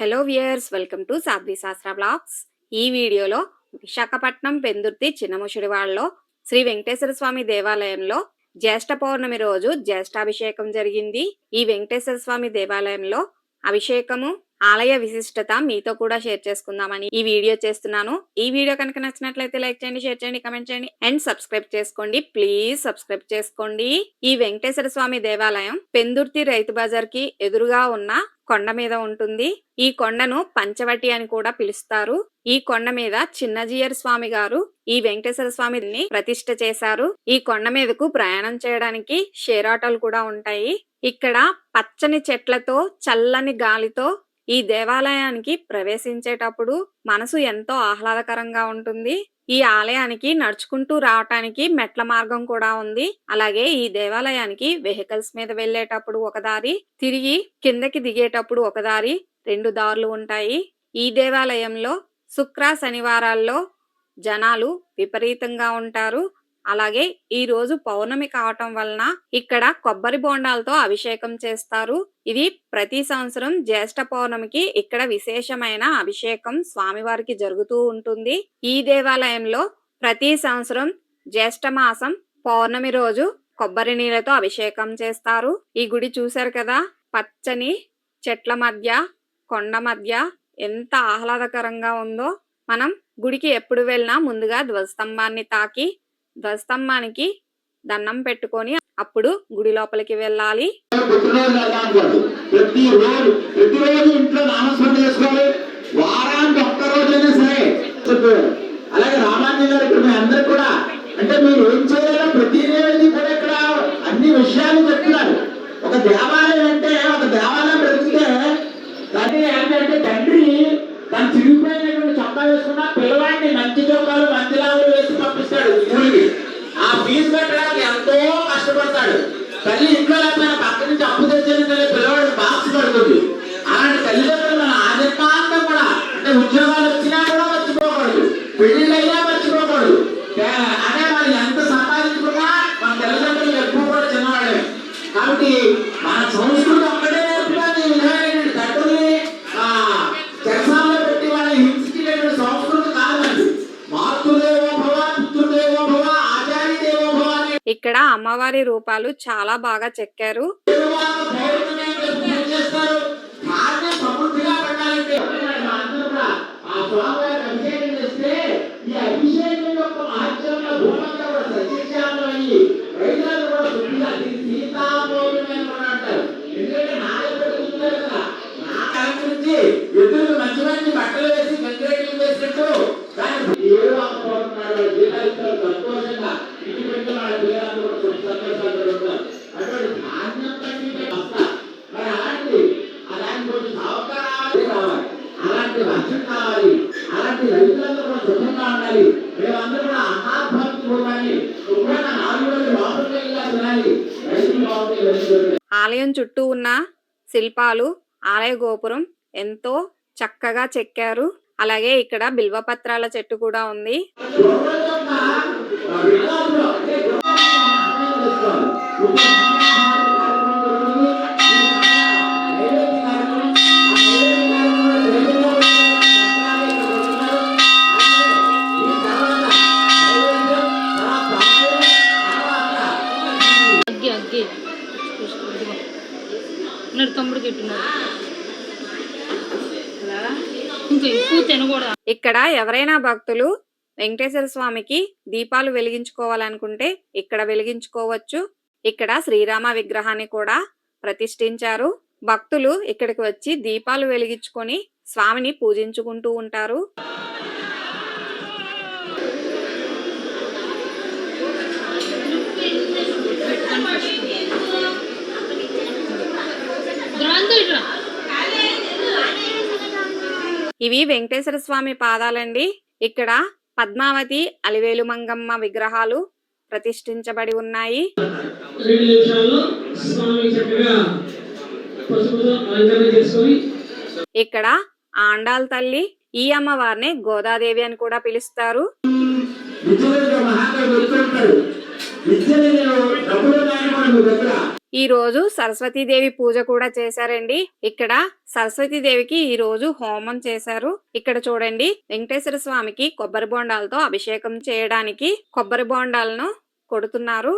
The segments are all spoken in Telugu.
Hello viewers welcome to Sadhvi Shastra blogs ఈ వీడియోలో విశాఖపట్నం పెందుర్తి చిన్నముషిడివాడలో శ్రీ వెంకటేశ్వర స్వామి దేవాలయంలో జ్యేష్ఠ పౌర్ణమి రోజు జ్యేష్ఠాభిషేకం జరిగింది. ఈ వెంకటేశ్వర స్వామి దేవాలయంలో అభిషేకము ఆలయ విశిష్టత మీతో కూడా షేర్ చేసుకుందామని ఈ వీడియో చేస్తున్నాను. ఈ వీడియో కనుక నచ్చినట్లయితే లైక్ చేయండి షేర్ చేయండి కమెంట్ చేయండి అండ్ సబ్స్క్రైబ్ చేసుకోండి. ప్లీజ్ సబ్స్క్రైబ్ చేసుకోండి. ఈ వెంకటేశ్వర స్వామి దేవాలయం పెందుర్తి రైతు బజార్కి ఎదురుగా ఉన్న కొండ మీద ఉంటుంది. ఈ కొండను పంచవటి అని కూడా పిలుస్తారు. ఈ కొండ మీద చిన్నజీయర్ స్వామి గారు ఈ వెంకటేశ్వర స్వామిని ప్రతిష్ఠ చేశారు. ఈ కొండ మీదకు ప్రయాణం చేయడానికి షేర్ ఆటోలు కూడా ఉంటాయి. ఇక్కడ పచ్చని చెట్లతో చల్లని గాలితో ఈ దేవాలయానికి ప్రవేశించేటప్పుడు మనసు ఎంతో ఆహ్లాదకరంగా ఉంటుంది. ఈ ఆలయానికి నడుచుకుంటూ రావటానికి మెట్ల మార్గం కూడా ఉంది. అలాగే ఈ దేవాలయానికి వెహికల్స్ మీద వెళ్ళేటప్పుడు ఒక దారి తిరిగి కిందకి దిగేటప్పుడు ఒక దారి రెండు దారులు ఉంటాయి. ఈ దేవాలయంలో శుక్ర శనివారాల్లో జనాలు విపరీతంగా ఉంటారు. అలాగే ఈ రోజు పౌర్ణమి కావటం వలన ఇక్కడ కొబ్బరి బోండాలతో అభిషేకం చేస్తారు. ఇది ప్రతి సంవత్సరం జ్యేష్ఠ పౌర్ణమికి ఇక్కడ విశేషమైన అభిషేకం స్వామివారికి జరుగుతూ ఉంటుంది. ఈ దేవాలయంలో ప్రతి సంవత్సరం జ్యేష్ఠ మాసం పౌర్ణమి రోజు కొబ్బరి నీళ్ళతో అభిషేకం చేస్తారు. ఈ గుడి చూశారు కదా? పచ్చని చెట్ల మధ్య కొండ మధ్య ఎంత ఆహ్లాదకరంగా ఉందో. మనం గుడికి ఎప్పుడు వెళ్ళినా ముందుగా ధ్వజస్తంభాన్ని తాకి ధ్వజస్తంభానికి దండం పెట్టుకొని అప్పుడు గుడి లోపలికి వెళ్ళాలి. ప్రతి రోజు ఇంట్లో నామస్మరణ చేసుకోవాలి వారానికి ఒక్క రోజైనా సరే. చెప్పారు. అలాగే రామాంజీ గారు ఇక్కడ మీ కూడా అంటే మీరు ఏం చేయాలో ప్రతిరోజు కూడా ఇక్కడ అన్ని విషయాలు చెప్తున్నారు ఒక దేవాలయం అంటే ఒక దేవాలయం బ్రతికితే దాన్ని తండ్రి తను చిరిగిపోయినటువంటి చొక్కా వేసుకున్న పిల్లవాడిని ఫీజు పెట్టడానికి ఎంతో కష్టపడతాడు. తల్లి ఇంట్లో లేకపోయినా పెట్టుకుంటారు చాలా బాగా చెక్కారు. ఎదురు మంచి మంచి బట్టలు వేసి గంగిరెడ్లు వేసినట్టు. అలాంటి కొంచెం సావకారాలు కావాలి. అలాంటి వర్షం కావాలి. అలాంటి రైతులందరూ కూడా సుఖంగా ఉండాలి. మేమందరూ కూడా అనాథానికి పోవాలి. శుభ్రంగా నాలుగు రోజులు లోపలికి వెళ్ళా తినాలి. రైతులు బాగుంటే రైతులు ఆలయం చుట్టూ ఉన్న శిల్పాలు ఆలయ గోపురం ఎంతో చక్కగా చెక్కారు. అలాగే ఇక్కడ బిల్వపత్రాల చెట్టు కూడా ఉంది. ఇక్కడ ఎవరైనా భక్తులు వెంకటేశ్వర స్వామికి దీపాలు వెలిగించుకోవాలనుకుంటే ఇక్కడ వెలిగించుకోవచ్చు. ఇక్కడ శ్రీరామ విగ్రహాన్ని కూడా ప్రతిష్ఠించారు. భక్తులు ఇక్కడికి వచ్చి దీపాలు వెలిగించుకొని స్వామిని పూజించుకుంటూ ఉంటారు. ఇవి వెంకటేశ్వర స్వామి పాదాలండి. ఇక్కడ పద్మావతి అలివేలు మంగమ్మ విగ్రహాలు ప్రతిష్ఠించబడి ఉన్నాయి. రెండు నిమిషాల్లో స్వామి చక్కగా పసుపుతో అలంకరణ చేసుకొని ఇక్కడ ఆండాల్ తల్లి ఈ అమ్మవారిని గోదాదేవి అని కూడా పిలుస్తారు. ఈ రోజు సరస్వతీదేవి పూజ కూడా చేశారండి. ఇక్కడ సరస్వతీదేవికి ఈ రోజు హోమం చేశారు. ఇక్కడ చూడండి వెంకటేశ్వర స్వామికి కొబ్బరి బోండాలతో అభిషేకం చేయడానికి కొబ్బరి బోండాలను కొడుతున్నారు.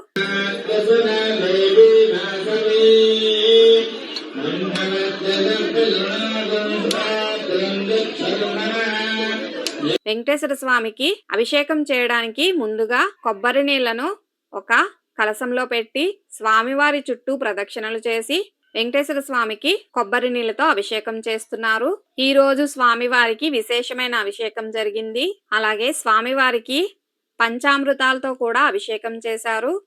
వెంకటేశ్వర స్వామికి అభిషేకం చేయడానికి ముందుగా కొబ్బరి నీళ్ళను ఒక కలశంలో పెట్టి స్వామివారి చుట్టూ ప్రదక్షిణలు చేసి వెంకటేశ్వర స్వామికి కొబ్బరి నీళ్ళతో అభిషేకం చేస్తున్నారు. ఈ రోజు స్వామివారికి విశేషమైన అభిషేకం జరిగింది. అలాగే స్వామివారికి పంచామృతాలతో కూడా అభిషేకం చేశారు.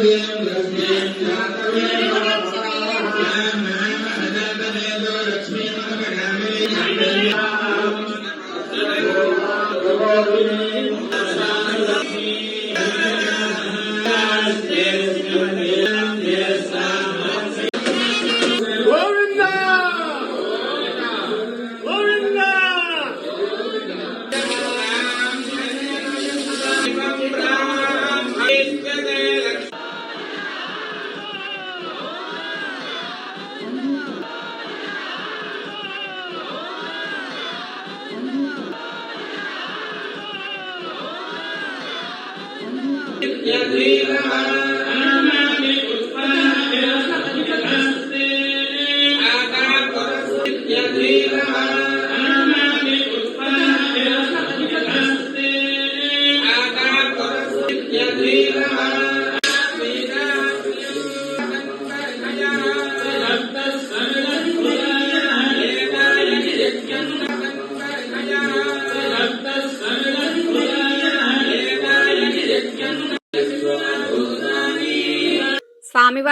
Yeah. leaving my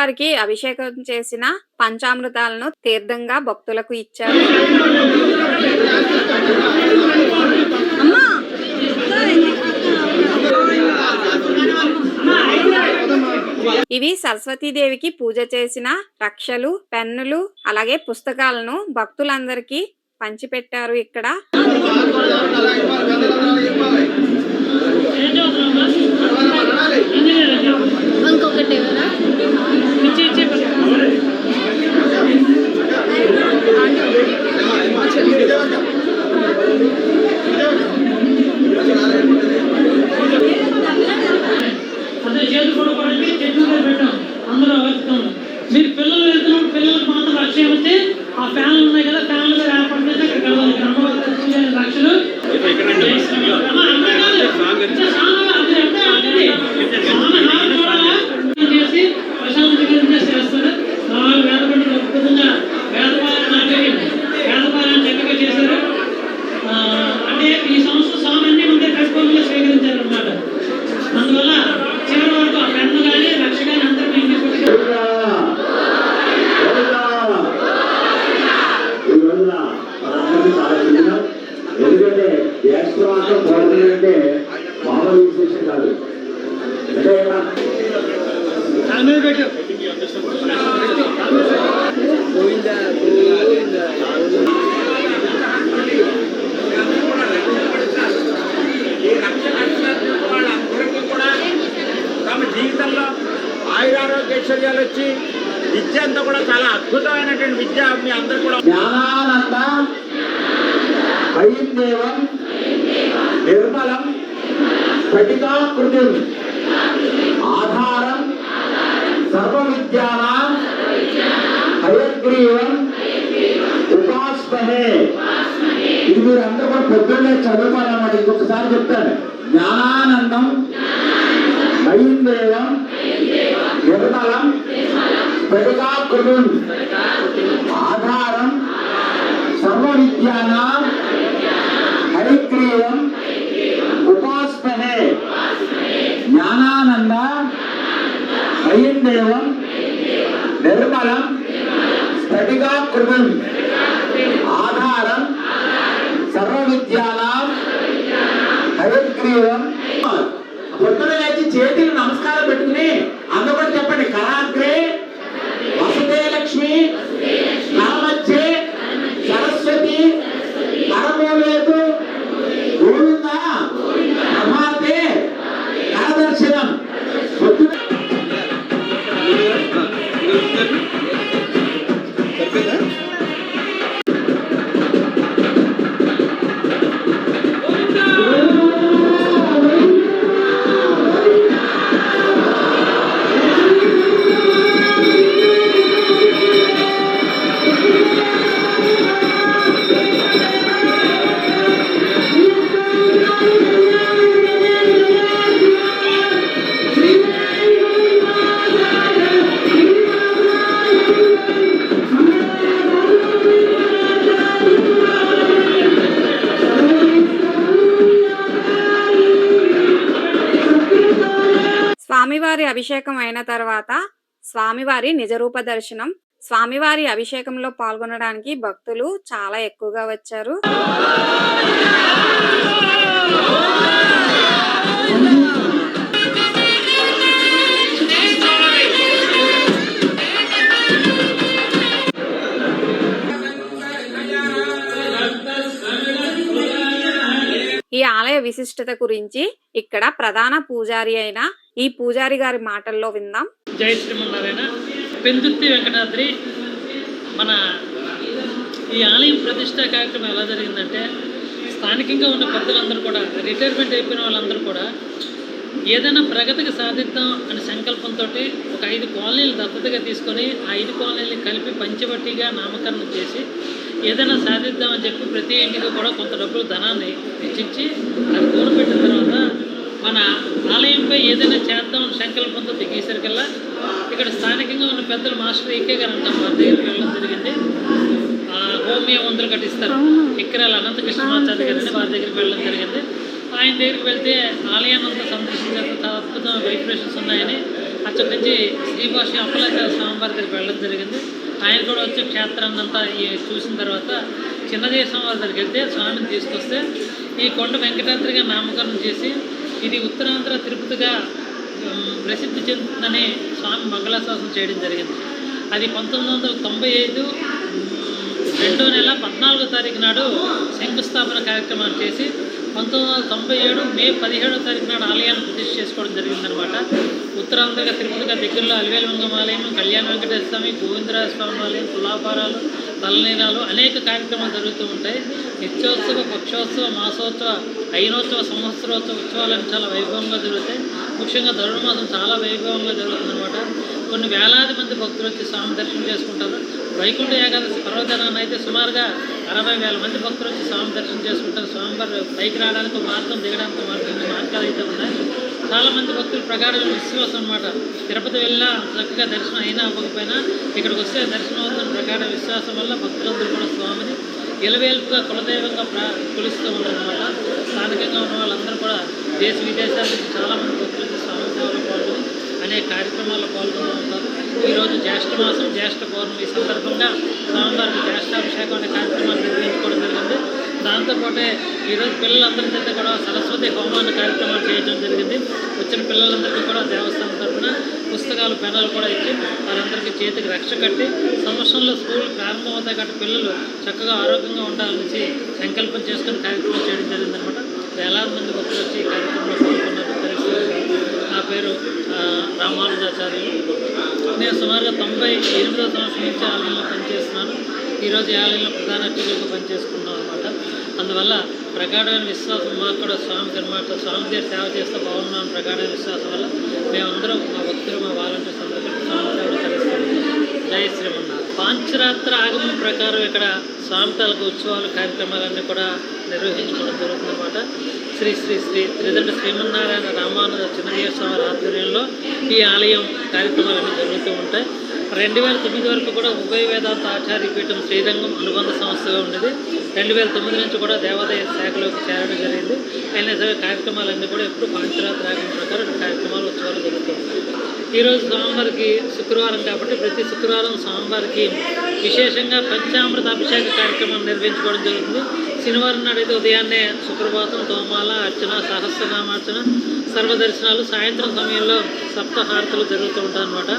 స్వామివారికి అభిషేకం చేసిన పంచామృతాలను తీర్థంగా భక్తులకు ఇచ్చారు. ఇవి సరస్వతీదేవికి పూజ చేసిన రక్షలు పెన్నులు అలాగే పుస్తకాలను భక్తులందరికీ పంచిపెట్టారు ఇక్కడ. ఇంకొకటి ఎవరా ఇచ్చి ఇచ్చి అదే చేతి కొడుకోవడానికి చెట్టు మీద పెట్టాం అవసరం మీరు పిల్లలు వెళ్తున్నప్పుడు పిల్లలకు మాత్రం లక్ష్యం వచ్చి ఆ ఫ్యాన్లు ఉన్నాయి కదా ఫ్యాన్లు ఏర్పాటు చేసి అక్కడ కలవాలి ఇక్కడ అమ్మవారి లక్షలు అమ్మా, అంతే కాదు. ఇంకా స్నానాలు అది అంటే అది. స్నానాలు చూడాలా? చేసి ప్రశాంతంగా చేసి చేస్తారు నాలుగు వేద పండుగ అద్భుతంగా వేదపాలన నాట్యం వేదపాలన చక్కగా చేశారు ఆ, అంటే ఈ సంవత్సరం స్వామి అన్ని ముందే కట్టుకోవాలని స్వీకరించారు అనమాట అందువల్ల చివరి వరకు ఆ పెన్ను కానీ రక్ష కానీ అందరూ మీ ఇంటికి పట్టుకెళ్ళి ఈ రోజున మనందరికీ చాలా చిన్న ఎందుకంటే జ్యేష్ఠమాసం పౌర్ణమి అంటే మామూలు కాదు అంటే రక్షణ కూడా తమ జీవితంలో వచ్చి విద్య అంతా కూడా చాలా అద్భుతమైనటువంటి విద్య మీ కూడా జ్ఞానానంద భయం నిర్మలం స్ఫటికాకృతిం ఆధారం సర్వ విద్యానాం హయగ్రీవం ఉపాస్మహే. ఇది మీరు అందరూ కూడా పొద్దున్నే చదువుకోవాలన్నమాట. ఇంకొకసారి చెప్తాను. జ్ఞానానందం మయిందేవం నిర్మలం స్ఫటికాకృతం. ఆధారం సర్వ విద్యానా జ్ఞానానంద మయిందేవం నిర్మలం స్ఫటికాకృతం ఆధారం సర్వ విద్యానాం హరిగ్రీవం స్వామివారి అభిషేకం అయిన తర్వాత స్వామివారి నిజరూప దర్శనం. స్వామివారి అభిషేకంలో పాల్గొనడానికి భక్తులు చాలా ఎక్కువగా వచ్చారు. ఈ ఆలయ విశిష్టత గురించి ఇక్కడ ప్రధాన పూజారి అయిన ఈ పూజారి గారి మాటల్లో విందాం. జై శ్రీమన్నారాయణ. పెందుర్తి వెంకటాద్రి మన ఈ ఆలయం ప్రతిష్ట కార్యక్రమం ఎలా జరిగిందంటే స్థానికంగా ఉన్న పెద్దలందరూ కూడా రిటైర్మెంట్ అయిపోయిన వాళ్ళందరూ కూడా ఏదైనా ప్రగతికి సాధిద్దాం అనే సంకల్పంతో ఒక ఐదు కాలనీలు దత్తతగా తీసుకొని ఆ ఐదు కాలనీలు కలిపి పంచవట్టిగా నామకరణం చేసి ఏదైనా సాధిద్దామని చెప్పి ప్రతి ఇంటికి కూడా కొంత డబ్బులు ధనాన్ని వెచ్చించి అది కూడబెట్టిన తర్వాత మన ఆలయంపై ఏదైనా చేద్దామని సంకల్పంతో దిగేసరికల్లా ఇక్కడ స్థానికంగా ఉన్న పెద్దలు మాస్టర్ ఈకే గారు అంటాం వారి దగ్గరికి వెళ్ళడం జరిగింది. ఆ, హోమియో మందులు కట్టిస్తారు. ఇక్కరాల అనంత కృష్ణమాచార్య గారిని వారి దగ్గరికి వెళ్ళడం జరిగింది. ఆయన దగ్గరికి వెళ్తే ఆలయాన్ని అంతా సందర్శించారు చాలా అద్భుతమైన వైబ్రేషన్స్ ఉన్నాయని అక్కడి నుంచి శ్రీభాష అప్పలాచార్య స్వామివారి దగ్గరికి వెళ్ళడం జరిగింది. ఆయన కూడా వచ్చి క్షేత్రాన్ని అంతా చూసిన తర్వాత చిన్నజయ స్వామివారి దగ్గరికి వెళ్తే స్వామిని తీసుకొస్తే ఈ కొండ వెంకటాద్రిగా నామకరణం చేసి ఇది ఉత్తరాంధ్ర తిరుపతిగా ప్రసిద్ధి చెందుతుందని స్వామి మంగళాశాసనం చేయడం జరిగింది. అది పంతొమ్మిది వందల తొంభై ఐదు రెండో నెల పద్నాలుగో తారీఖు నాడు శంకుస్థాపన కార్యక్రమాన్ని చేసి పంతొమ్మిది వందల తొంభై ఏడు మే పదిహేడో తారీఖు నాడు ఆలయాన్ని ప్రతిష్ఠ చేసుకోవడం జరిగిందనమాట ఉత్తరాంధ్రగా తిరుపతిగా దగ్గరలో అలివేలుమంగం ఆలయం కళ్యాణ వెంకటేశ్వర స్వామి గోవిందరాజ స్వామి ఆలయం తులాభారాలు తలనీలాలు అనేక కార్యక్రమాలు జరుగుతూ ఉంటాయి. నిత్యోత్సవ పక్షోత్సవ మాసోత్సవ ఐనోత్సవ సంవత్సరోత్సవ ఉత్సవాలు చాలా వైభవంగా జరుగుతాయి. ముఖ్యంగా ధనుడు మాసం చాలా వైభవంగా జరుగుతుందన్నమాట. కొన్ని వేలాది మంది భక్తులు వచ్చి స్వామి దర్శనం చేసుకుంటారు. వైకుంఠ ఏకాదశి పర్వదినాన్ని అయితే సుమారుగా అరవై వేల మంది భక్తులు వచ్చి స్వామి దర్శనం చేసుకుంటారు. స్వామివారు పైకి రావడానికి మార్గం దిగడానికి మార్గం మార్గాలు అయితే ఉన్నాయి. చాలామంది భక్తులు ప్రగాఢమైన విశ్వాసం అనమాట తిరుపతి వెళ్ళినా చక్కగా దర్శనం అయినా అవ్వకపోయినా ఇక్కడికి వస్తే దర్శనం అవుతున్న ప్రగాఢ విశ్వాసం వల్ల భక్తులందరూ కూడా స్వామిని ఎలవేలుపుగా కులదైవంగా ప్రా కొలుస్తూ ఉంటారనమాట స్థానికంగా ఉన్న వాళ్ళందరూ కూడా దేశ విదేశాల నుంచి చాలామంది భక్తులు స్వామి సేవలో పాల్గొని అనేక కార్యక్రమాల్లో పాల్గొంటూ ఉంటారు. ఈరోజు జ్యేష్ఠ మాసం జ్యేష్ఠ పౌర్ణమి సందర్భంగా స్వామివారికి జ్యేష్ఠాభిషేకం అనే కార్యక్రమాన్ని నిర్వహించుకోవడం జరిగింది. దాంతోపాటే ఈరోజు పిల్లలందరి చేత కూడా సరస్వతి హోమాన్ని కార్యక్రమాలు చేయడం జరిగింది. వచ్చిన పిల్లలందరికీ కూడా దేవస్థానం తరఫున పుస్తకాలు పెనాలు కూడా ఇచ్చి వారందరికీ చేతికి రక్ష కట్టి సంవత్సరంలో స్కూల్ ప్రారంభమవుతాయి కాబట్టి పిల్లలు చక్కగా ఆరోగ్యంగా ఉండాలని సంకల్పం చేసుకుని కార్యక్రమం చేయడం జరిగిందనమాట. వేలాది మంది భక్తులు వచ్చి ఈ కార్యక్రమంలో పాల్గొన్నారు. పేరు ఆ, రామానుజాచార్యులు నేను సుమారుగా తొంభై ఎనిమిదో సంవత్సరం నుంచి ఆలయంలో పనిచేస్తున్నాను. ఈరోజు ఈ ఆలయంలో ప్రధాన అర్చకులుగా పనిచేసుకున్నాం అనమాట అందువల్ల ప్రగాఢమైన విశ్వాసం మాకు కూడా స్వామి అనమాట స్వామి దగ్గర సేవ చేస్తే బాగున్నాం ప్రగాఢమైన విశ్వాసం వల్ల మేమందరం మా భక్తులు మా వాలంటీర్స్ అందరికీ స్వామి సేవ శ్రీమన్నారాయణ. పాంచరాత్ర ఆగమం ప్రకారం ఇక్కడ స్వామి తాలూకు ఉత్సవాలు కార్యక్రమాలన్నీ కూడా నిర్వహించుకోవడం జరుగుతుందన్నమాట. శ్రీ శ్రీ శ్రీ త్రిదండ శ్రీమన్నారాయణ రామానుజ చిన్నజీవ స్వామి ఆధ్వర్యంలో ఈ ఆలయం కార్యక్రమాలన్నీ జరుగుతూ ఉంటాయి. రెండు వేల తొమ్మిది వరకు కూడా ఉభయ వేదాంత ఆచార్య పీఠం శ్రీరంగం అనుబంధ సంస్థగా ఉండేది. రెండు వేల తొమ్మిది నుంచి కూడా దేవాదాయ శాఖలోకి చేరడం జరిగింది. అయినా సరే కార్యక్రమాలన్నీ కూడా ఎప్పుడు పాంచరాత్రి రాగం ప్రకారం కార్యక్రమాలు ఉత్సవాలు జరుగుతుంది ఈరోజు స్వామివారికి శుక్రవారం కాబట్టి ప్రతి శుక్రవారం స్వామివారికి విశేషంగా పంచామృత అభిషేక కార్యక్రమం నిర్వహించుకోవడం జరుగుతుంది. శనివారం నాడైతే ఉదయాన్నే సుప్రభాతం తోమాల అర్చన సహస్రనామార్చన సర్వదర్శనాలు సాయంత్రం సమయంలో సప్తహారతులు జరుగుతూ ఉంటాయి అనమాట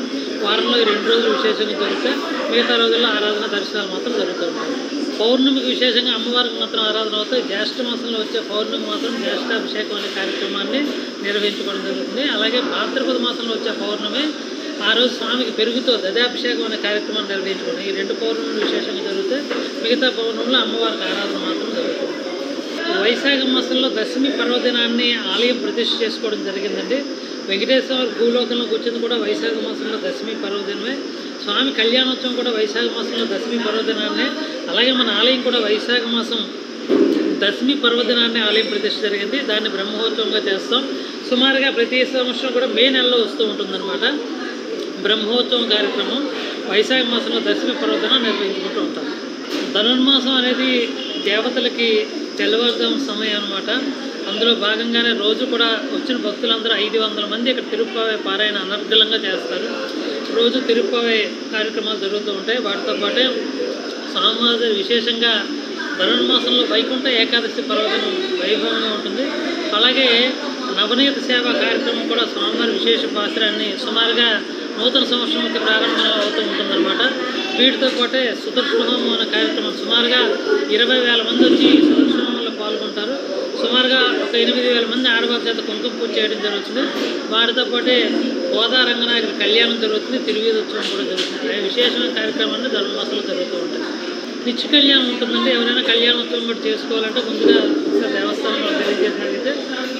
వారంలో ఈ రెండు రోజులు విశేషంగా జరిగితే మిగతా రోజుల్లో ఆరాధన దర్శనాలు మాత్రం జరుగుతూ ఉంటాయి. పౌర్ణమికి విశేషంగా అమ్మవారికి మాత్రం ఆరాధన అవుతాయి. జ్యేష్ఠ మాసంలో వచ్చే పౌర్ణమి మాత్రం జ్యేష్ఠాభిషేకం అనే కార్యక్రమాన్ని నిర్వహించుకోవడం జరుగుతుంది. అలాగే భాద్రపద మాసంలో వచ్చే పౌర్ణమి ఆ రోజు స్వామికి పెరుగుతో దదాభిషేకం అనే కార్యక్రమాన్ని నిర్వహించుకోవడం ఈ రెండు పౌర్ణములు విశేషంగా జరుగుతాయి. మిగతా పౌర్ణములు అమ్మవారికి ఆరాధన మాత్రం జరుగుతుంది. వైశాఖ మాసంలో దశమి పర్వదినాన్ని ఆలయం ప్రతిష్ఠ చేసుకోవడం జరిగిందండి. వెంకటేశ్వర భూలోకంలోకి వచ్చింది కూడా వైశాఖ మాసంలో దశమి పర్వదినమే. స్వామి కళ్యాణోత్సవం కూడా వైశాఖ మాసంలో దశమి పర్వదినాన్నే అలాగే మన ఆలయం కూడా వైశాఖ మాసం దశమి పర్వదినాన్ని ఆలయం ప్రతిష్ఠ జరిగింది. దాన్ని బ్రహ్మోత్సవంగా చేస్తాం. సుమారుగా ప్రతి సంవత్సరం కూడా మే నెలలో వస్తూ ఉంటుందన్నమాట. బ్రహ్మోత్సవం కార్యక్రమం వైశాఖ మాసంలో దశమి పర్వదినం నిర్వహించుకుంటూ ఉంటాం. ధనుర్మాసం అనేది దేవతలకి తెల్లవారుజాము సమయం అనమాట అందులో భాగంగానే రోజు కూడా వచ్చిన భక్తులందరూ ఐదు వందల మంది ఇక్కడ తిరుపతి పారాయణ అనర్గళంగా చేస్తారు. రోజు తిరుపతి కార్యక్రమాలు జరుగుతూ ఉంటాయి. వాటితో పాటే సామాజ విశేషంగా ధనుర్మాసంలో వైకుంఠ ఏకాదశి పర్వదినం వైభవంగా ఉంటుంది. అలాగే నవనీత సేవ కార్యక్రమం కూడా స్వామివారి విశేష పాత్రాన్ని సుమారుగా నూతన సంవత్సరంకి ప్రారంభం అవుతూ ఉంటుందన్నమాట. వీటితో పాటే సుదర్శన హోమం అనే కార్యక్రమం సుమారుగా ఇరవై వేల మంది వచ్చి ఈ సుదర్శన హోమంలో పాల్గొంటారు. సుమారుగా ఒక ఎనిమిది వేల మంది ఆడవారి చేత కుంకుమ పూజ చేయడం జరుగుతుంది. వాటితో పాటే హోదా రంగనాయకుడి కళ్యాణం జరుగుతుంది. తిరువీధోత్సవం కూడా జరుగుతుంది. విశేషమైన కార్యక్రమాన్ని ధర్మమాసంలో జరుగుతూ ఉంటాయి. నిత్య కళ్యాణం ఉంటుందండి. ఎవరైనా కళ్యాణోత్సవం కూడా చేసుకోవాలంటే ముందుగా దేవస్థానంలో తెలియజేసినట్లయితే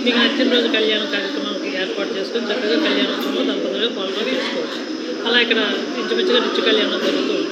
మీకు నచ్చిన రోజు కళ్యాణ కార్యక్రమం ఏర్పాటు చేసుకొని చక్కగా కళ్యాణోత్సవంలో దంపతులుగా పాల్గొని చేసుకోవచ్చు. అలా ఇక్కడ ఇంచుమించుగా నిత్య కళ్యాణం జరుగుతుంది